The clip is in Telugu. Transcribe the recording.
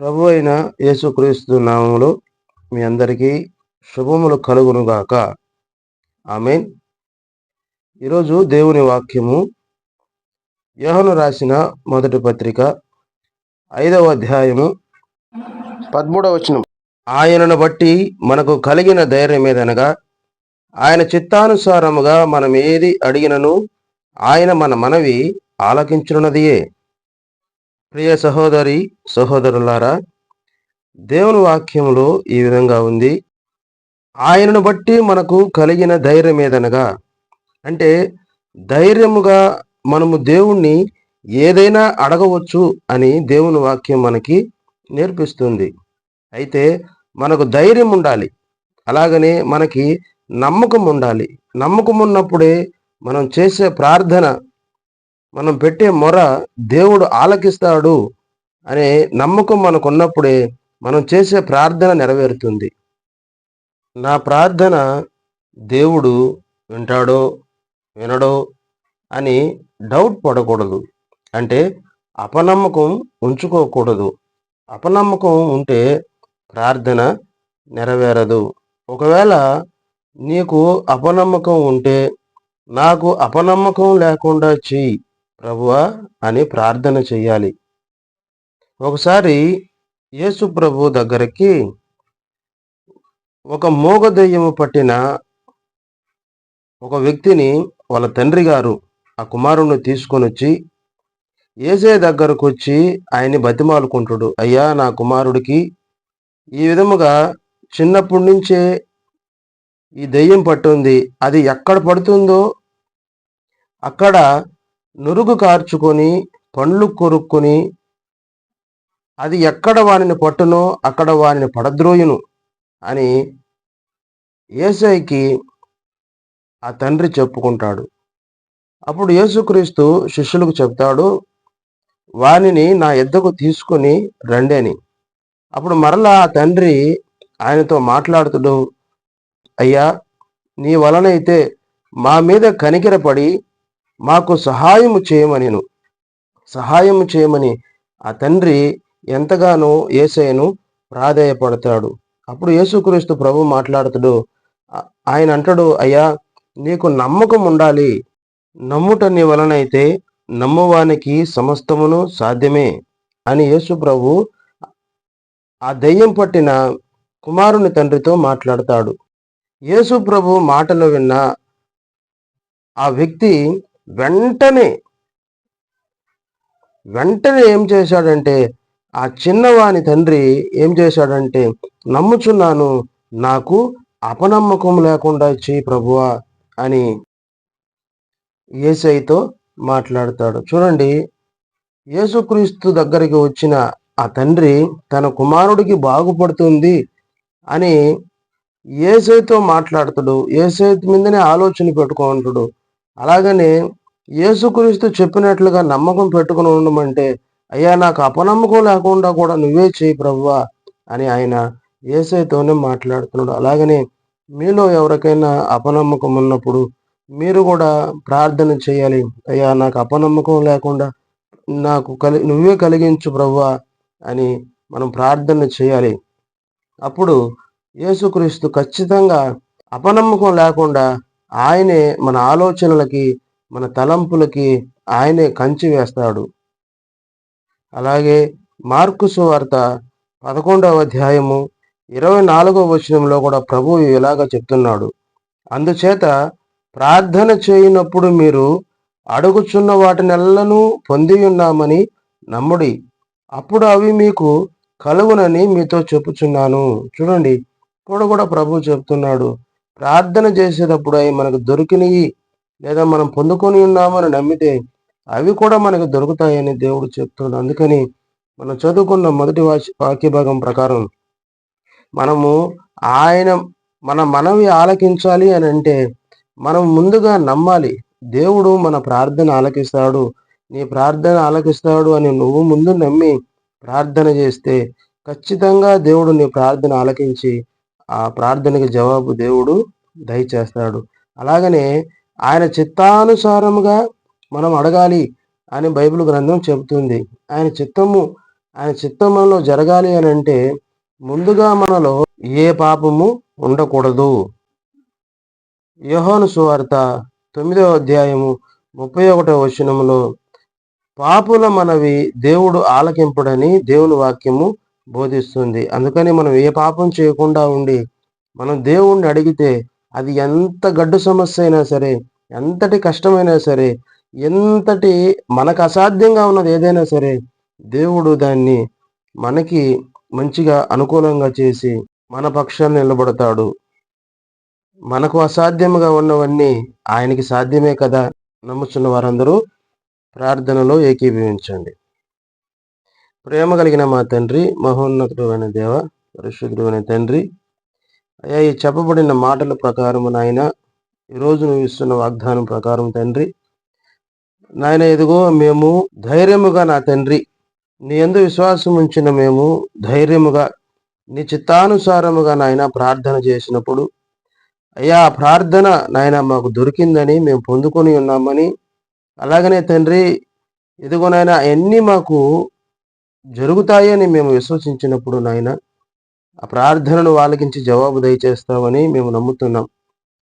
ప్రభు అయిన యేసుక్రీస్తు నామములో మీ అందరికీ శుభములు కలుగునుగాక. ఆమెన్. ఈరోజు దేవుని వాక్యము యోహను రాసిన మొదటి పత్రిక ఐదవ అధ్యాయము పదమూడవ వచనం. ఆయనను బట్టి మనకు కలిగిన ధైర్యం ఏదనగా ఆయన చిత్తానుసారముగా మనం ఏది అడిగినను ఆయన మన మనవి ఆలకించున్నదియే ప్రియ సహోదరి సహోదరులారా దేవుని వాక్యములో ఈ విధంగా ఉంది. ఆయనను బట్టి మనకు కలిగిన ధైర్యం ఏదనగా అంటే ధైర్యముగా మనము దేవుణ్ణి ఏదైనా అడగవచ్చు అని దేవుని వాక్యం మనకి నేర్పిస్తుంది. అయితే మనకు ధైర్యం ఉండాలి. అలాగనే మనకి నమ్మకం ఉండాలి. నమ్మకం ఉన్నప్పుడే మనం చేసే ప్రార్థన మనం పెట్టే మొర దేవుడు ఆలకిస్తాడు అనే నమ్మకం మనకు ఉన్నప్పుడే మనం చేసే ప్రార్థన నెరవేరుతుంది. నా ప్రార్థన దేవుడు వింటాడో వినడో అని డౌట్ పడకూడదు. అంటే అపనమ్మకం ఉంచుకోకూడదు. అపనమ్మకం ఉంటే ప్రార్థన నెరవేరదు. ఒకవేళ నీకు అపనమ్మకం ఉంటే నాకు అపనమ్మకం లేకుండా చెయ్యి ప్రభువా అని ప్రార్థన చెయ్యాలి. ఒకసారి యేసు ప్రభు దగ్గరికి ఒక మూగ దెయ్యము పట్టిన ఒక వ్యక్తిని వాళ్ళ తండ్రి గారు ఆ కుమారుణ్ణి తీసుకొని వచ్చి ఏసే దగ్గరకు వచ్చి ఆయన్ని బతిమాలుకుంటాడు. అయ్యా నా కుమారుడికి ఈ విధముగా చిన్నప్పటి నుంచే ఈ దెయ్యం పట్టుంది. అది ఎక్కడ పడుతుందో అక్కడ నురుగు కార్చుకొని పండ్లు కొరుక్కొని అది ఎక్కడ వానిని పట్టునో అక్కడ వానిని పడద్రోయును అని ఏసైకి ఆ తండ్రి చెప్పుకుంటాడు. అప్పుడు యేసుక్రీస్తు శిష్యులకు చెప్తాడు వానిని నా ఎద్దకు తీసుకొని రండి అని. అప్పుడు మరలా ఆ తండ్రి ఆయనతో మాట్లాడుతుడు అయ్యా నీ వలనైతే మా మీద కనికిరపడి మాకు సహాయము చేయమనిను. సహాయము చేయమని ఆ తండ్రి ఎంతగానో ఏసయ్యను ప్రాధేయపడతాడు. అప్పుడు యేసుక్రీస్తు ప్రభు మాట్లాడుతుడు ఆయన అంటాడు అయ్యా నీకు నమ్మకం ఉండాలి. నమ్ముట నీ వలనైతే నమ్మువానికి సమస్తమును సాధ్యమే అని యేసు ప్రభు ఆ దెయ్యం పట్టిన కుమారుని తండ్రితో మాట్లాడతాడు. యేసు ప్రభు మాటలు విన్న ఆ వ్యక్తి వెంటనే వెంటనే ఏం చేశాడంటే ఆ చిన్నవాని తండ్రి ఏం చేశాడంటే నమ్ముచున్నాను నాకు అపనమ్మకం లేకుండా చేయి ప్రభువా అని ఏసైతో మాట్లాడతాడు. చూడండి యేసుక్రీస్తు దగ్గరికి వచ్చిన ఆ తండ్రి తన కుమారుడికి బాగుపడుతుంది అని ఏసైతో మాట్లాడతాడు. ఏసై మీదనే ఆలోచన పెట్టుకుంటాడు అలాగనే యేసుక్రీస్తు చెప్పినట్లుగా నమ్మకం పెట్టుకుని ఉండమంటే అయ్యా నాకు అపనమ్మకం లేకుండా కూడా నువ్వే చేయి ప్రవ్వా అని ఆయన ఏసైతోనే మాట్లాడుతున్నాడు. అలాగనే మీలో ఎవరికైనా అపనమ్మకం ఉన్నప్పుడు మీరు కూడా ప్రార్థన చేయాలి. అయ్యా నాకు అపనమ్మకం లేకుండా నాకు కలి నువ్వే కలిగించు ప్రవ్వా అని మనం ప్రార్థన చేయాలి. అప్పుడు యేసుక్రీస్తు ఖచ్చితంగా అపనమ్మకం లేకుండా ఆయనే మన ఆలోచనలకి మన తలంపులకి ఆయనే కంచి వేస్తాడు. అలాగే మార్కు సువార్త పదకొండవ అధ్యాయము ఇరవై నాలుగో వచనంలో కూడా ప్రభువు ఇలాగ చెప్తున్నాడు. అందుచేత ప్రార్థన చేయనప్పుడు మీరు అడుగుచున్న వాటినెల్లను పొంది ఉన్నామని నమ్ముడి. అప్పుడు అవి మీకు కలుగునని మీతో చెప్పుచున్నాను. చూడండి ఇప్పుడు కూడా ప్రభు చెప్తున్నాడు. ప్రార్థన చేసేటప్పుడు అవి మనకు దొరికినవి లేదా మనం పొందుకొని ఉన్నామని నమ్మితే అవి కూడా మనకు దొరుకుతాయని దేవుడు చెప్తున్నాడు. అందుకని మనం చదువుకున్న మొదటి వాక్య భాగం ప్రకారం మనము ఆయన మన మనవి ఆలకించాలి అని అంటే మనం ముందుగా నమ్మాలి దేవుడు మన ప్రార్థన ఆలకిస్తాడు. నీ ప్రార్థన ఆలకిస్తాడు అని నువ్వు ముందు నమ్మి ప్రార్థన చేస్తే ఖచ్చితంగా దేవుడు నీ ప్రార్థన ఆలకించి ఆ ప్రార్థనకి జవాబు దేవుడు దయచేస్తాడు. అలాగనే ఆయన చిత్తానుసారముగా మనం అడగాలి అని బైబిల్ గ్రంథం చెబుతుంది. ఆయన చిత్తము ఆయన చిత్తములో జరగాలి అని అంటే ముందుగా మనలో ఏ పాపము ఉండకూడదు. యోహాను సువార్త తొమ్మిదవ అధ్యాయము ముప్పై ఒకటో వచనములో పాపుల మనవి దేవుడు ఆలకింపుడని దేవుని వాక్యము బోధిస్తుంది. అందుకని మనం ఏ పాపం చేయకుండా ఉండి మనం దేవుణ్ణి అడిగితే అది ఎంత గడ్డు సమస్య అయినా సరే ఎంతటి కష్టమైనా సరే ఎంతటి మనకు అసాధ్యంగా ఉన్నది ఏదైనా సరే దేవుడు దాన్ని మనకి మంచిగా అనుకూలంగా చేసి మన పక్షాన్ని నిలబడతాడు. మనకు అసాధ్యముగా ఉన్నవన్నీ ఆయనకి సాధ్యమే కదా నమ్ముచున్న వారందరూ ప్రార్థనలో ఏకీభవించండి. ప్రేమ కలిగిన మా తండ్రి మహోన్నతుడు అయిన దేవ పరిశుద్ధుడు అయిన తండ్రి అయ్యా ఈ చెప్పబడిన మాటల ప్రకారం నాయన ఈరోజు నువ్వు ఇస్తున్న వాగ్దానం ప్రకారం తండ్రి నాయన ఎదుగో మేము ధైర్యముగా నా తండ్రి నీ ఎందు విశ్వాసం ఉంచిన మేము ధైర్యముగా నీ చిత్తానుసారముగా నాయన ప్రార్థన చేసినప్పుడు అయ్యా ఆ ప్రార్థన నాయన మాకు దొరికిందని మేము పొందుకొని ఉన్నామని అలాగనే తండ్రి ఎదుగునైనా అన్నీ మాకు జరుగుతాయని మేము విశ్వసించినప్పుడు నాయన ఆ ప్రార్థనను వాళ్ళకించి జవాబు దయచేస్తామని మేము నమ్ముతున్నాం.